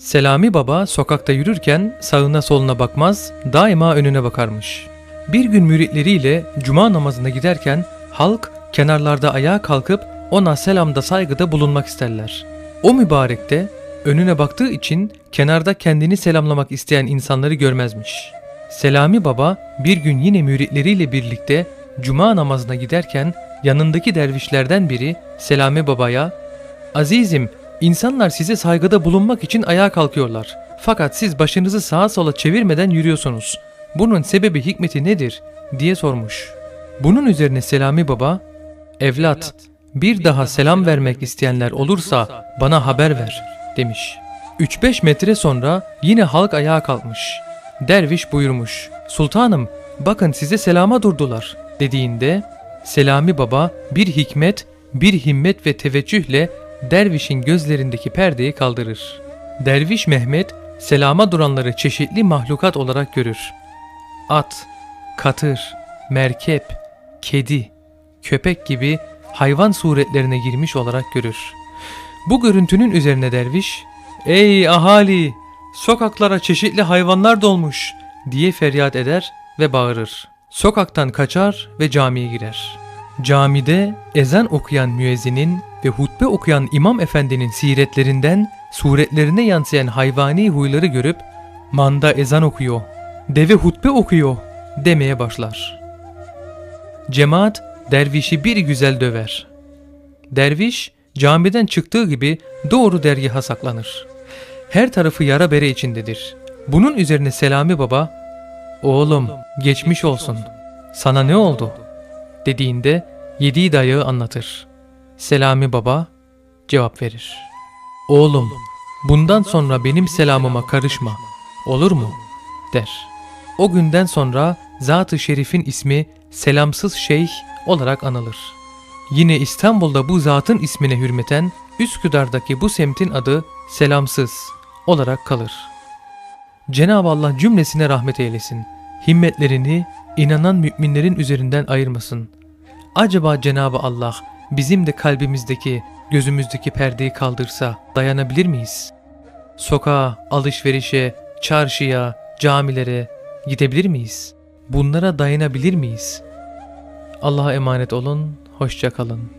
Selami Baba sokakta yürürken sağına soluna bakmaz, daima önüne bakarmış. Bir gün müritleriyle cuma namazına giderken halk kenarlarda ayağa kalkıp ona selamda saygıda bulunmak isterler. O mübarek de önüne baktığı için kenarda kendini selamlamak isteyen insanları görmezmiş. Selami Baba bir gün yine müritleriyle birlikte cuma namazına giderken yanındaki dervişlerden biri Selami Baba'ya Azizim, insanlar size saygıda bulunmak için ayağa kalkıyorlar. Fakat siz başınızı sağa sola çevirmeden yürüyorsunuz. Bunun sebebi hikmeti nedir? diye sormuş. Bunun üzerine Selami Baba, Evlat, bir daha selam vermek isteyenler olursa bana haber ver demiş. 3-5 metre sonra yine halk ayağa kalkmış. Derviş buyurmuş. Sultanım bakın size selama durdular dediğinde Selami Baba bir hikmet, bir himmet ve teveccühle dervişin gözlerindeki perdeyi kaldırır. Derviş Mehmet selama duranları çeşitli mahlukat olarak görür. At, katır, merkep, kedi, köpek gibi hayvan suretlerine girmiş olarak görür. Bu görüntünün üzerine derviş, ''Ey ahali, sokaklara çeşitli hayvanlar dolmuş.'' diye feryat eder ve bağırır. Sokaktan kaçar ve camiye girer. Camide ezan okuyan müezzinin ve hutbe okuyan imam efendinin siretlerinden suretlerine yansıyan hayvani huyları görüp manda ezan okuyor, deve hutbe okuyor demeye başlar. Cemaat dervişi bir güzel döver. Derviş camiden çıktığı gibi doğru dergaha saklanır. Her tarafı yara bere içindedir. Bunun üzerine Selami Baba, ''Oğlum geçmiş olsun. Sana ne oldu?'' Dediğinde yediği dayağı anlatır. Selami Baba cevap verir. ''Oğlum bundan sonra benim selamıma karışma. Olur mu?'' der. O günden sonra Zat-ı Şerif'in ismi Selamsız Şeyh olarak anılır. Yine İstanbul'da bu zatın ismine hürmeten Üsküdar'daki bu semtin adı Selamsız olarak kalır. Cenab-ı Allah cümlesine rahmet eylesin. Himmetlerini inanan müminlerin üzerinden ayırmasın. Acaba Cenab-ı Allah bizim de kalbimizdeki, gözümüzdeki perdeyi kaldırsa dayanabilir miyiz? Sokağa, alışverişe, çarşıya, camilere gidebilir miyiz? Bunlara dayanabilir miyiz? Allah'a emanet olun, hoşça kalın.